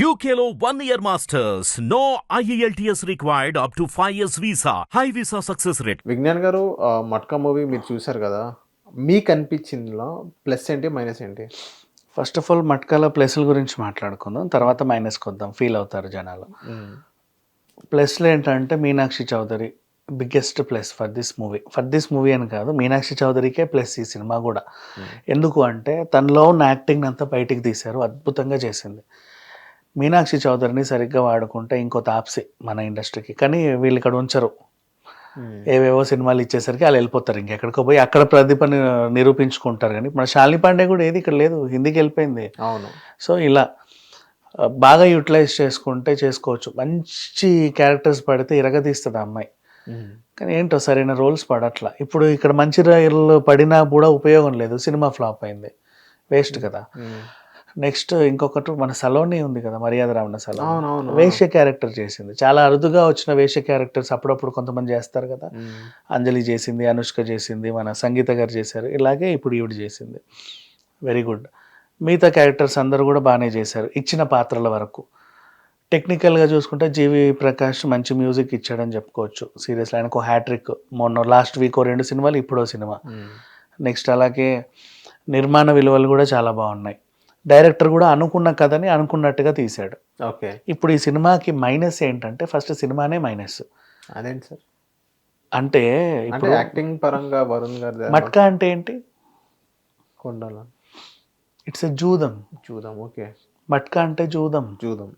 One year masters. No E IELTS required up to 5 years visa. High visa success rate. Vignan గారు Matka movie మీరు చూసారు కదా? మీకు అనిపించిందిలో ప్లస్ ఏంటి మైనస్ ఏంటి? ఫస్ట్ ఆఫ్ ఆల్ మట్కాల ప్లస్ల గురించి మాట్లాడుకుందాం. తర్వాత మైనస్కి వద్దాం ఫీల్ అవుతారు జనాలు. ప్లస్లు ఏంటంటే Meenakshi Chaudhary biggest plus for this movie for this movie అని కాదు మీనాక్షి చౌదరికే ప్లస్ ఈ సినిమా కూడా. ఎందుకు అంటే తనలో ఉన్న యాక్టింగ్ అంతా బయటికి తీశారు. అద్భుతంగా చేసింది. మీనాక్షి చౌదరిని సరిగ్గా వాడుకుంటే ఇంకో తాప్సి మన ఇండస్ట్రీకి. కానీ వీళ్ళు ఇక్కడ ఉంచరు ఏవేవో సినిమాలు ఇచ్చేసరికి వాళ్ళు వెళ్ళిపోతారు. ఇంకెక్కడికో పోయి అక్కడ ప్రతిభని నిరూపించుకుంటారు. కానీ మన శాలిని పాండే కూడా ఏది ఇక్కడ లేదు. హిందీకి వెళ్ళిపోయింది. అవును. సో ఇలా బాగా యూటిలైజ్ చేసుకుంటే చేసుకోవచ్చు. మంచి క్యారెక్టర్స్ పడితే ఇరగదీస్తుంది అమ్మాయి. కానీ ఏంటో సరైన రోల్స్ పడట్లా. ఇప్పుడు ఇక్కడ మంచి రైలు పడినా కూడా ఉపయోగం లేదు. సినిమా ఫ్లాప్ అయింది. వేస్ట్ కదా. నెక్స్ట్ ఇంకొకటి మన సలోని ఉంది కదా మర్యాద రావణ సలోని. వేష్య క్యారెక్టర్ చేసింది. చాలా అరుదుగా వచ్చిన వేష్య క్యారెక్టర్స్ అప్పుడప్పుడు కొంతమంది చేస్తారు కదా. అంజలి చేసింది అనుష్క చేసింది మన సంగీత గారు చేశారు. ఇలాగే ఇప్పుడు ఈవిడ చేసింది. వెరీ గుడ్ మిగతా క్యారెక్టర్స్ అందరూ కూడా బాగానే చేశారు ఇచ్చిన పాత్రల వరకు. టెక్నికల్గా చూసుకుంటే జీవి ప్రకాష్ మంచి మ్యూజిక్ ఇచ్చాడని చెప్పుకోవచ్చు. సీరియస్లీ ఆయనకు హ్యాట్రిక్ మొన్న లాస్ట్ వీక్ రెండు సినిమాలు ఇప్పుడో సినిమా. నెక్స్ట్ అలాగే నిర్మాణ విలువలు కూడా చాలా బాగున్నాయి. డైరెక్టర్ కూడా అనుకున్న కథని అనుకున్నట్టుగా తీశాడు. ఓకే. ఇప్పుడు ఈ సినిమాకి మైనస్ ఏంటంటే ఫస్ట్ సినిమానే మైనస్. అదేంటి సార్? అంటే ఇప్పుడు యాక్టింగ్ పరంగా వరుణ్ గారి మట్కా అంటే ఏంటి? కొండాల. ఇట్స్ ఎ జూదం. చూద్దాం ఓకే. మట్కా అంటే జూదం. చూద్దాం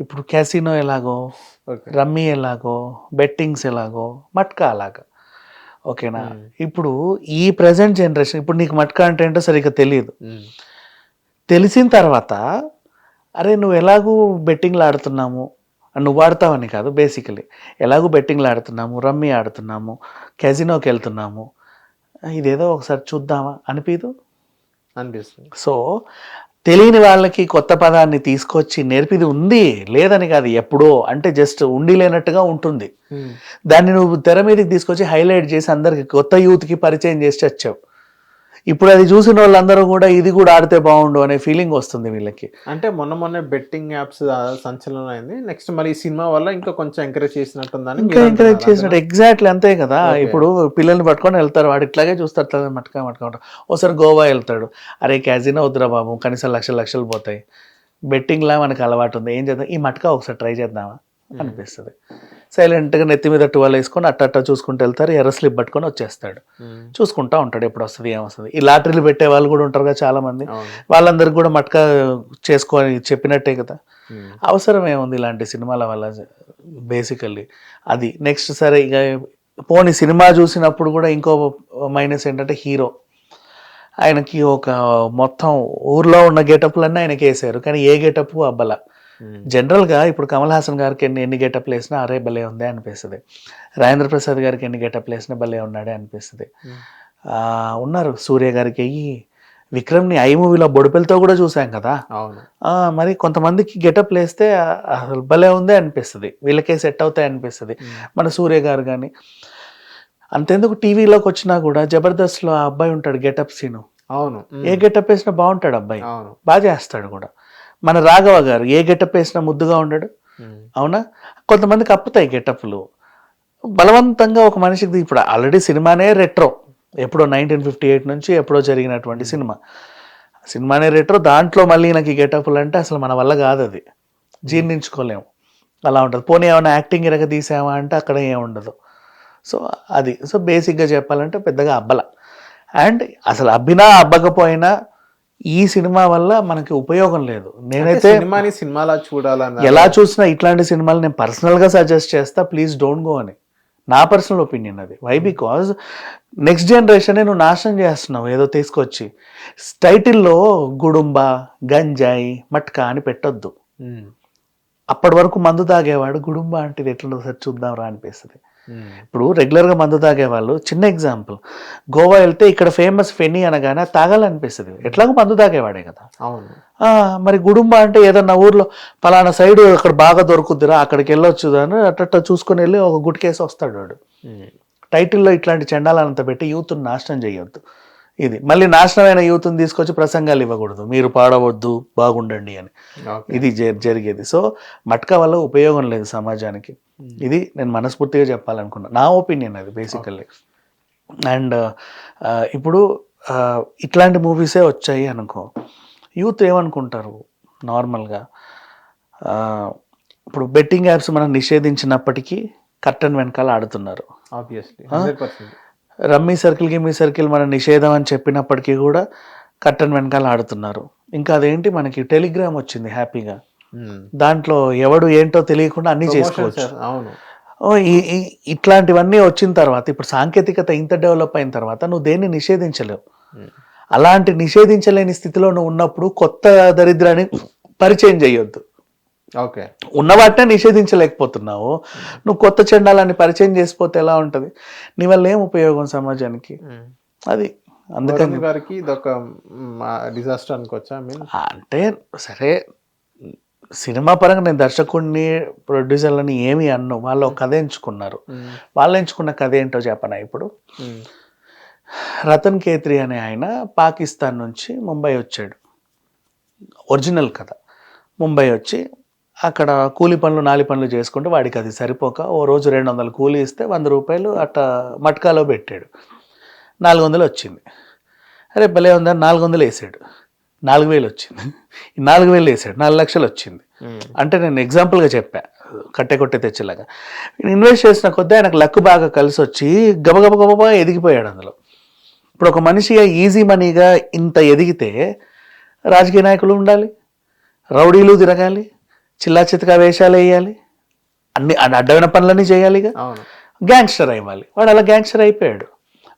ఇప్పుడు క్యాసినో ఎలాగో రమ్మీ ఎలాగో బెట్టింగ్స్ ఎలాగో మట్కా అలాగా. ఓకేనా? ఇప్పుడు ఈ ప్రజెంట్ జనరేషన్ ఇప్పుడు నీకు మట్కా అంటే ఏంటో సరిగ్గా తెలియదు. తెలిసిన తర్వాత అరే నువ్వు ఎలాగూ బెట్టింగ్లు ఆడుతున్నాము? నువ్వు ఆడతావని కాదు బేసికలీ. ఎలాగూ బెట్టింగ్లు ఆడుతున్నాము? రమ్మీ ఆడుతున్నాము? క్యాజినోకి వెళ్తున్నాము? ఇదేదో ఒకసారి చూద్దామా? అనిపించదు అనిపిస్తుంది. సో తెలియని వాళ్ళకి కొత్త పదాన్ని తీసుకొచ్చి నేర్పిది ఉంది లేదని కాదు ఎప్పుడో అంటే జస్ట్ ఉండి లేనట్టుగా ఉంటుంది. దాన్ని నువ్వు తెర మీదకి తీసుకొచ్చి హైలైట్ చేసి అందరికి కొత్త యూత్కి పరిచయం చేసి వచ్చావు ఇప్పుడు అది చూసిన వాళ్ళందరూ కూడా ఇది కూడా ఆడితే బాగుండు అనే ఫీలింగ్ వస్తుంది వీళ్ళకి. అంటే మొన్న మొన్న బెట్టింగ్ యాప్స్ సంచలనం అయింది. నెక్స్ట్ మరి ఈ సినిమా వల్ల ఇంకా కొంచెం ఎంకరేజ్ చేసినట్టుందని ఇంకా ఎంకరేజ్ చేసినట్టు. ఎగ్జాక్ట్లీ అంతే కదా. ఇప్పుడు పిల్లల్ని పట్టుకొని వెళ్తారు. వాడు ఇట్లాగే చూస్తారు. తల మట్టుగా మట్టుకుంటారు ఒకసారి గోవా వెళ్తాడు. అరే క్యాజినో వద్దురా బాబు. కనీసం లక్షలు లక్షలు పోతాయి. బెట్టింగ్లా మనకు అలవాటు ఉంది. ఏం చేద్దాం? ఈ మట్టుగా ఒకసారి ట్రై చేద్దామా? అనిపిస్తుంది. సైలెంట్గా నెత్తి మీద టువల్ వేసుకొని అట్ట అట్ట చూసుకుంటూ వెళ్తారు. ఎర్ర స్లిప్ పట్టుకొని వచ్చేస్తాడు. చూసుకుంటా ఉంటాడు ఎప్పుడు వస్తుంది ఏమొస్తుంది. ఈ లాటరీలు పెట్టే వాళ్ళు కూడా ఉంటారు కదా చాలా మంది వాళ్ళందరికి కూడా మట్కా చేసుకొని చెప్పినట్టే కదా. అవసరం ఏముంది ఇలాంటి సినిమాల వల్ల? బేసికల్లీ అది. నెక్స్ట్ సరే ఇక పోనీ సినిమా చూసినప్పుడు కూడా ఇంకో మైనస్ ఏంటంటే హీరో. ఆయనకి ఒక మొత్తం ఊర్లో ఉన్న గెటప్లన్నీ ఆయనకి వేసారు. కానీ ఏ గెటప్? అబ్బల. జనరల్గా ఇప్పుడు కమల్ హాసన్ గారికి ఎన్ని ఎన్ని గెటప్లు వేసినా అరే భలే ఉంది అనిపిస్తుంది. రాజేంద్ర ప్రసాద్ గారికి ఎన్ని గెటప్లు వేసినా భలే ఉన్నాడే అనిపిస్తుంది. ఆ, ఉన్నారు సూర్య గారికి అయ్యి విక్రమ్ని ఐ మూవీలో బొడిపెలతో కూడా చూసాం కదా. మరి కొంతమందికి గెటప్ వేస్తే అసలు భలే ఉందే అనిపిస్తుంది. వీళ్ళకే సెట్ అవుతాయి అనిపిస్తుంది. మన సూర్య గారు కానీ అంతెందుకు టీవీలోకి వచ్చినా కూడా జబర్దస్త్లో ఆ అబ్బాయి ఉంటాడు గెటప్ సీను అవును. ఏ గెటప్ వేసినా బాగుంటాడు అబ్బాయి. బాగా చేస్తాడు కూడా. మన రాఘవ గారు ఏ గెటప్ వేసినా ముద్దుగా ఉండడు. అవునా? కొంతమందికి అప్పుతాయి గెటప్లు. బలవంతంగా ఒక మనిషికి ఇప్పుడు ఆల్రెడీ సినిమానే రెట్రో. ఎప్పుడో నైన్టీన్ ఫిఫ్టీ ఎయిట్ నుంచి ఎప్పుడో జరిగినటువంటి సినిమా. సినిమానే రెట్రో దాంట్లో మళ్ళీ నాకు ఈ గెటప్లు అంటే అసలు మన వల్ల కాదు అది. జీర్ణించుకోలేము. అలా ఉంటుంది. పోనీ ఏమైనా యాక్టింగ్ ఇరగ తీసామా అంటే అక్కడ ఏం ఉండదు. సో అది. సో బేసిక్గా చెప్పాలంటే పెద్దగా అబ్బల. అండ్ అసలు అబ్బినా అబ్బకపోయినా ఈ సినిమా వల్ల మనకి ఉపయోగం లేదు. నేనైతే సినిమాని సినిమాలా చూడాలన్న ఎలా చూసినా ఇట్లాంటి సినిమాలు నేను పర్సనల్గా సజెస్ట్ చేస్తా ప్లీజ్ డోంట్ గో అని. నా పర్సనల్ ఒపీనియన్ అది. వై బికాజ్ నెక్స్ట్ జనరేషన్ నువ్వు నాశనం చేస్తున్నావు ఏదో తీసుకొచ్చి. టైటిల్లో గుడుంబ గంజాయి మట్కా అని పెట్టొద్దు. ఉమ్. అప్పటి వరకు మందు తాగేవాడు గుడుంబ అంటే ఇది ఎట్లా సరి చూద్దాం రా అనిపిస్తుంది. ఇప్పుడు రెగ్యులర్గా మందు తాగేవాళ్ళు చిన్న ఎగ్జాంపుల్ గోవా వెళ్తే ఇక్కడ ఫేమస్ ఫెనీ అనగానే తాగాలనిపిస్తుంది. ఎట్లాగో మందు తాగేవాడే కదా. అవును. మరి గుడుంబ అంటే ఏదన్నా ఊర్లో పలానా సైడ్ అక్కడ బాగా దొరుకుద్దిరా అక్కడికి వెళ్ళొచ్చు అని అట్ట చూసుకొని వెళ్ళి ఒక గుట్కేసి వస్తాడు వాడు. టైటిల్లో ఇట్లాంటి చండాలంత పెట్టి యూత్ని నాశనం చేయొద్దు. ఇది. మళ్ళీ నాశనమైన యూత్ని తీసుకొచ్చి ప్రసంగాలు ఇవ్వకూడదు. మీరు పాడవద్దు బాగుండండి అని. ఇది జరిగేది. సో మట్కా వల్ల ఉపయోగం లేదు సమాజానికి. ఇది నేను మనస్ఫూర్తిగా చెప్పాలనుకున్నా. నా ఒపీనియన్ అది బేసికల్లీ అండ్ ఇప్పుడు ఆ, ఇట్లాంటి మూవీసే వచ్చాయి అనుకో. యూత్ ఏమనుకుంటారు? నార్మల్గా ఆ, ఇప్పుడు బెట్టింగ్ యాప్స్ మనం నిషేధించినప్పటికీ కర్టన్ వెనకాల ఆడుతున్నారు. రమ్మీ సర్కిల్ గిమ్మీ సర్కిల్ మన నిషేధం అని చెప్పినప్పటికీ కూడా కర్టన్ వెనకాల ఆడుతున్నారు. ఇంకా అదేంటి? మనకి టెలిగ్రామ్ వచ్చింది హ్యాపీగా. దాంట్లో ఎవడు ఏంటో తెలియకుండా అన్నీ చేసుకోవచ్చు. అవును. ఇట్లాంటివన్నీ వచ్చిన తర్వాత ఇప్పుడు సాంకేతికత ఇంత డెవలప్ అయిన తర్వాత నువ్వు దేన్ని నిషేధించలేవు. Hmm. అలాంటి నిషేధించలేని స్థితిలో నువ్వు ఉన్నప్పుడు కొత్త దరిద్రాన్ని పరిచయం చేయొద్దు. ఓకే. ఉన్న వాటినే నిషేధించలేకపోతున్నావు. నువ్వు కొత్త చండాలాన్ని పరిచయం చేసిపోతే ఎలా ఉంటుంది? నీ వల్ల ఏం ఉపయోగం సమాజానికి? అది అందుకని గారికి ఇదొక డిజాస్టర్ అనుకోవచ్చా? అంటే సరే సినిమా పరంగా నేను దర్శకుడిని ప్రొడ్యూసర్లని ఏమి అన్ను వాళ్ళు కథ ఎంచుకున్నారు. వాళ్ళు ఎంచుకున్న కథ ఏంటో చెప్పనా ఇప్పుడు? రతన్ కేత్రి అనే ఆయన పాకిస్తాన్ నుంచి ముంబై వచ్చాడు. ఒరిజినల్ కథ. ముంబై వచ్చి అక్కడ కూలి పనులు నాలి పనులు చేసుకుంటే వాడికి అది సరిపోక ఓ రోజు రెండు వందలు కూలి ఇస్తే వంద రూపాయలు అట్ట మట్కాలో పెట్టాడు. నాలుగు వందలు వచ్చింది. అరే భలే ఉందని నాలుగు వందలు వేసాడు. నాలుగు వేలు వచ్చింది. ఈ నాలుగు వేలు వేసాడు. నాలుగు లక్షలు వచ్చింది. అంటే నేను ఎగ్జాంపుల్గా చెప్పా. కట్టె కొట్టే తెచ్చేలాగా. ఇన్వెస్ట్ చేసిన కొద్దీ ఆయనకు లక్ బాగా కలిసి వచ్చి గబగబ గబగబా ఎదిగిపోయాడు అందులో. ఇప్పుడు ఒక మనిషిగా ఈజీ మనీగా ఇంత ఎదిగితే రాజకీయ నాయకులు ఉండాలి రౌడీలు తిరగాలి చిల్లా చితకా వేషాలు వేయాలి అన్ని అడ్డమైన పనులన్నీ చేయాలిగా గ్యాంగ్స్టర్ అవ్వాలి వాడు అలా గ్యాంగ్స్టర్ అయిపోయాడు.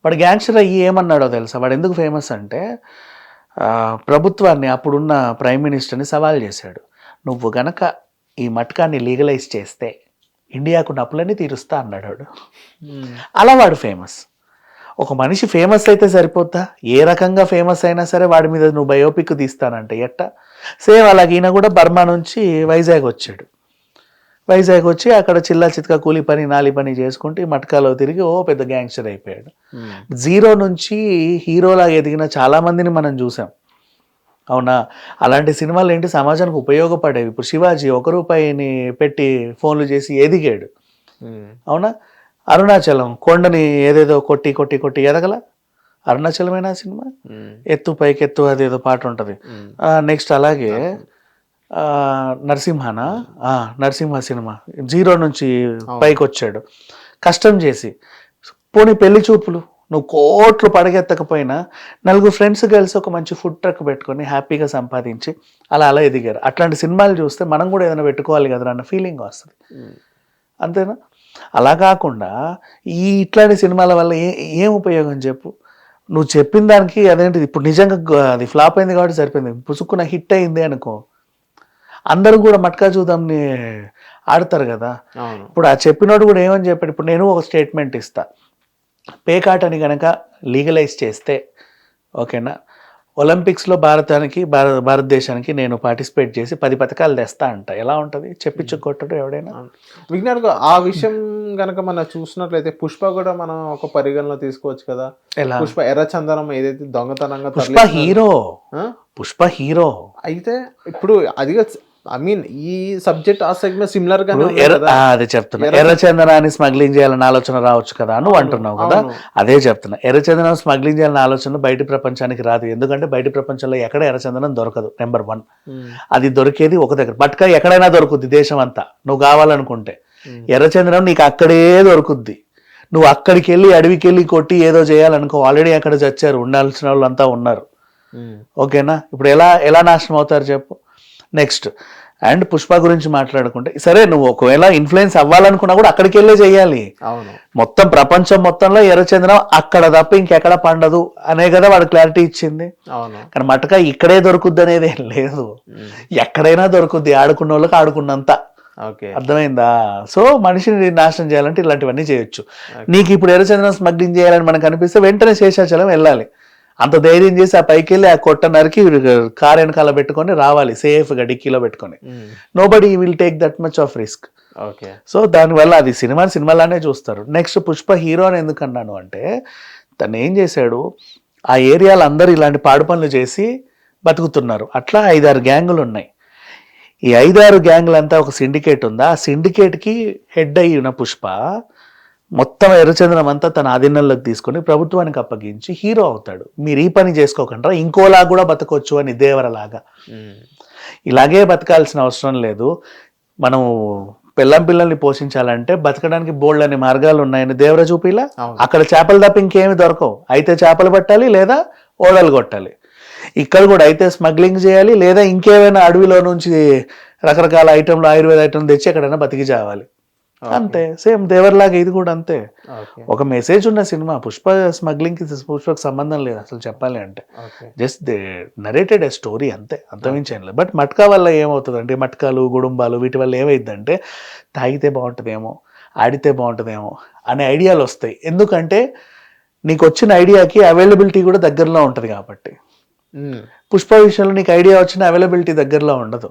వాడు గ్యాంగ్స్టర్ అయ్యి ఏమన్నాడో తెలుసా? వాడు ఎందుకు ఫేమస్ అంటే ప్రభుత్వాన్ని అప్పుడున్న ప్రైమ్ మినిస్టర్ని సవాల్ చేశాడు. నువ్వు గనక ఈ మట్కాన్ని లీగలైజ్ చేస్తే ఇండియాకు నప్పులన్నీ తీరుస్తా అన్నాడు వాడు అలా వాడు ఫేమస్. ఒక మనిషి ఫేమస్ అయితే సరిపోద్దా? ఏ రకంగా ఫేమస్ అయినా సరే వాడి మీద నువ్వు బయోపిక్ తీస్తానంటే ఎట్ట? సేమ్ అలాగే ఈయన కూడా బర్మా నుంచి వైజాగ్ వచ్చాడు. వైజాగ్ వచ్చి అక్కడ చిల్లా చితకా కూలి పని నాలి పని చేసుకుంటూ మట్కాలో తిరిగి ఓ పెద్ద గ్యాంగ్స్టర్ అయిపోయాడు. జీరో నుంచి హీరోలాగా ఎదిగిన చాలా మందిని మనం చూసాం. అవునా? అలాంటి సినిమాలు ఏంటి? సమాజానికి ఉపయోగపడేవి. ఇప్పుడు శివాజీ ఒక రూపాయిని పెట్టి ఫోన్లు చేసి ఎదిగాడు. అవునా? అరుణాచలం కొండని ఏదేదో కొట్టి కొట్టి కొట్టి ఎదగల? అరుణాచలమైన సినిమా? ఎత్తు పైకి ఎత్తు అదేదో పాట ఉంటుంది. నెక్స్ట్ అలాగే నరసింహనా? నరసింహ సినిమా. జీరో నుంచి పైకి వచ్చాడు కష్టం చేసి. పోనీ పెళ్ళి చూపులు. నువ్వు కోట్లు పడగెత్తకపోయినా నలుగురు ఫ్రెండ్స్ కలిసి ఒక మంచి ఫుడ్ ట్రక్ పెట్టుకొని హ్యాపీగా సంపాదించి అలా అలా ఎదిగారు. అట్లాంటి సినిమాలు చూస్తే మనం కూడా ఏదైనా పెట్టుకోవాలి కదా అన్న ఫీలింగ్ వస్తుంది. అంతేనా? అలా కాకుండా ఈ ఇట్లాంటి సినిమాల వల్ల ఏ ఏం ఉపయోగం చెప్పు? నువ్వు చెప్పిన దానికి అదేంటిది? ఇప్పుడు నిజంగా అది ఫ్లాప్ అయింది కాబట్టి సరిపోయింది. పుసుక్కున హిట్ అయింది అనుకో. అందరూ కూడా మట్కా చూద్దాంని ఆడతారు కదా. ఇప్పుడు ఆ చెప్పినోడు కూడా ఏమని చెప్పాడు? ఇప్పుడు నేను ఒక స్టేట్మెంట్ ఇస్తా. పేకాట్ అని కనుక లీగలైజ్ చేస్తే ఓకేనా? ఒలింపిక్స్లో భారతానికి భారత భారతదేశానికి నేను పార్టిసిపేట్ చేసి పది పథకాలు తెస్తా అంట. ఎలా ఉంటుంది? చెప్పించు కొట్టడు ఎవడైనా విజ్ఞాన్ ఆ విషయం గనక మనం చూసినట్లయితే పుష్ప కూడా మనం ఒక పరిగణలో తీసుకోవచ్చు కదా. ఎలా? పుష్ప ఎర్రచందనం ఏదైతే దొంగతనంగా పుష్ప హీరో? పుష్ప హీరో. అయితే ఇప్పుడు అది ఐ మీన్ ఈ సబ్జెక్ట్ ఆ సెగ్మెంట్ సిమిలర్. ఆ, అదే చెప్తున్నా. ఎర్ర- ఎర్రచందనాన్ని స్మగ్లింగ్ చేయాలని ఆలోచన రావచ్చు కదా నువ్వు అంటున్నావు కదా. అదే చెప్తున్నా. ఎర్రచందనం స్మగ్లింగ్ చేయాలని ఆలోచన బయట ప్రపంచానికి రాదు. ఎందుకంటే బయట ప్రపంచంలో ఎక్కడ ఎర్రచందనం దొరకదు నెంబర్ వన్ ఉమ్, అది దొరికేది ఒక దగ్గర. బట్కా ఎక్కడైనా దొరుకుద్ది దేశం అంతా నువ్వు కావాలనుకుంటే. ఉమ్, ఎర్రచందనం నీకు అక్కడే దొరుకుద్ది. నువ్వు అక్కడికి వెళ్ళి అడవికి వెళ్ళి కొట్టి ఏదో చేయాలనుకో ఆల్రెడీ అక్కడ చచ్చారు. ఉండాల్సిన వాళ్ళు అంతా ఉన్నారు. ఉమ్, ఓకేనా? ఇప్పుడు ఎలా ఎలా నాశనం అవుతారు చెప్పు. నెక్స్ట్ అండ్ పుష్ప గురించి మాట్లాడుకుంటే సరే నువ్వు ఒకవేళ ఇన్ఫ్లుయెన్స్ అవ్వాలనుకున్నా కూడా అక్కడికి వెళ్ళే చేయాలి. అవును. మొత్తం ప్రపంచం మొత్తంలో ఎర్రచందనం అక్కడ తప్ప ఇంకెక్కడ పండదు అనే కదా వాడు క్లారిటీ ఇచ్చింది. అవును. కానీ మటక ఇక్కడే దొరుకుద్ది అనేది ఏం లేదు. ఎక్కడైనా దొరుకుద్ది ఆడుకున్న వాళ్ళకి ఆడుకున్నంత. ఓకే. అర్థమైందా? సో మనిషిని నాశనం చేయాలంటే ఇలాంటివన్నీ చేయొచ్చు. నీకు ఇప్పుడు ఎర్రచందనం స్మగ్లింగ్ చేయాలని మనకు అనిపిస్తే వెంటనే శేషాచలం వెళ్ళాలి. అంత ధైర్యం చేసి ఆ పైకి వెళ్ళి ఆ కొట్ట నరికి కార్ వెనకాల పెట్టుకొని రావాలి సేఫ్గా డిక్కీలో పెట్టుకొని. Nobody will take that much of risk okay. So దానివల్ల అది సినిమా సినిమాలానే చూస్తారు. నెక్స్ట్ పుష్ప హీరో అని ఎందుకు అన్నాను అంటే తను ఏం చేశాడు ఆ ఏరియాలో అందరూ ఇలాంటి పాడు పనులు చేసి బతుకుతున్నారు. అట్లా ఐదారు గ్యాంగులు ఉన్నాయి. ఈ ఐదారు గ్యాంగులంతా ఒక సిండికేట్ ఉందా? ఆ సిండికేట్కి హెడ్ అయిన పుష్ప మొత్తం ఎర్రచంద్రం అంతా తన ఆధీనంలోకి తీసుకొని ప్రభుత్వానికి అప్పగించి హీరో అవుతాడు. మీరు ఈ పని చేసుకోకుండా ఇంకోలా కూడా బతకొచ్చు అని దేవరలాగా. ఇలాగే బతకాల్సిన అవసరం లేదు. మనం పిల్లం పిల్లల్ని పోషించాలంటే బతకడానికి బోల్డ్ అనే మార్గాలు ఉన్నాయని దేవర చూపిలా. అక్కడ చేపలు తప్ప ఇంకేమి దొరకవు. అయితే చేపలు పట్టాలి లేదా ఓడలు కొట్టాలి. ఇక్కడ కూడా అయితే స్మగ్లింగ్ చేయాలి లేదా ఇంకేమైనా అడవిలో నుంచి రకరకాల ఐటెంలు ఆయుర్వేద ఐటెం తెచ్చి ఎక్కడైనా బతికి చావాలి అంతే సేమ్ దేవర్లాగా ఇది కూడా అంతే. ఒక మెసేజ్ ఉన్న సినిమా పుష్ప స్మగ్లింగ్కి పుష్పకి సంబంధం లేదు అసలు చెప్పాలి అంటే. Just they narrated a story అంతే అంతమించేం లేదు. బట్ మట్కా వల్ల ఏమవుతుందంటే మట్కాలు గుడుంబాలు వీటి వల్ల ఏమైందంటే తాగితే బాగుంటుందేమో ఆడితే బాగుంటుందేమో అనే ఐడియాలు వస్తాయి. ఎందుకంటే నీకు వచ్చిన ఐడియాకి అవైలబిలిటీ కూడా దగ్గరలో ఉంటుంది కాబట్టి. పుష్ప విషయంలో నీకు ఐడియా వచ్చిన అవైలబిలిటీ దగ్గరలో ఉండదు.